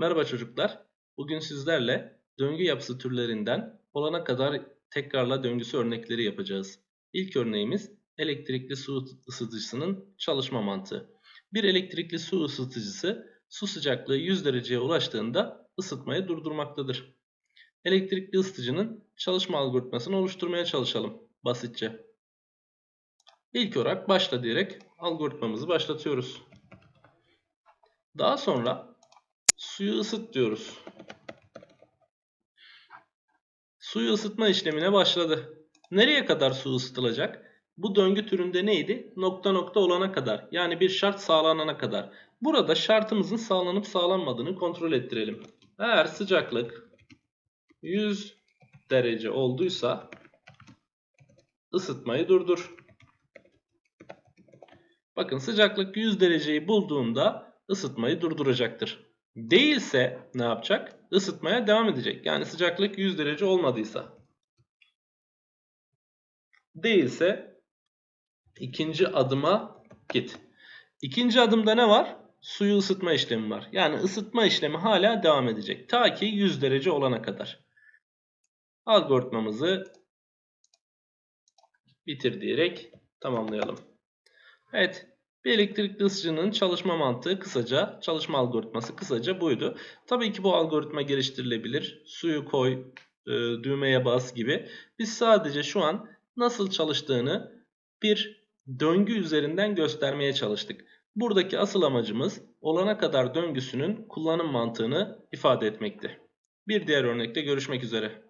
Merhaba çocuklar. Bugün sizlerle döngü yapısı türlerinden olana kadar tekrarla döngüsü örnekleri yapacağız. İlk örneğimiz elektrikli su ısıtıcısının çalışma mantığı. Bir elektrikli su ısıtıcısı su sıcaklığı 100 dereceye ulaştığında ısıtmayı durdurmaktadır. Elektrikli ısıtıcının çalışma algoritmasını oluşturmaya çalışalım basitçe. İlk olarak başla diyerek algoritmamızı başlatıyoruz. Daha sonra suyu ısıt diyoruz. Suyu ısıtma işlemine başladı. Nereye kadar su ısıtılacak? Bu döngü türünde neydi? Nokta nokta olana kadar. Yani bir şart sağlanana kadar. Burada şartımızın sağlanıp sağlanmadığını kontrol ettirelim. Eğer sıcaklık 100 derece olduysa ısıtmayı durdur. Bakın sıcaklık 100 dereceyi bulduğunda ısıtmayı durduracaktır. Değilse ne yapacak? Isıtmaya devam edecek. Yani sıcaklık 100 derece olmadıysa. Değilse ikinci adıma git. İkinci adımda ne var? Suyu ısıtma işlemi var. Yani ısıtma işlemi hala devam edecek. Ta ki 100 derece olana kadar. Algoritmamızı bitir diyerek tamamlayalım. Evet. Bir elektrikli ısıtıcının çalışma mantığı kısaca, çalışma algoritması kısaca buydu. Tabii ki bu algoritma geliştirilebilir. Suyu koy, e, düğmeye bas gibi. Biz sadece şu an nasıl çalıştığını bir döngü üzerinden göstermeye çalıştık. Buradaki asıl amacımız olana kadar döngüsünün kullanım mantığını ifade etmekti. Bir diğer örnekte görüşmek üzere.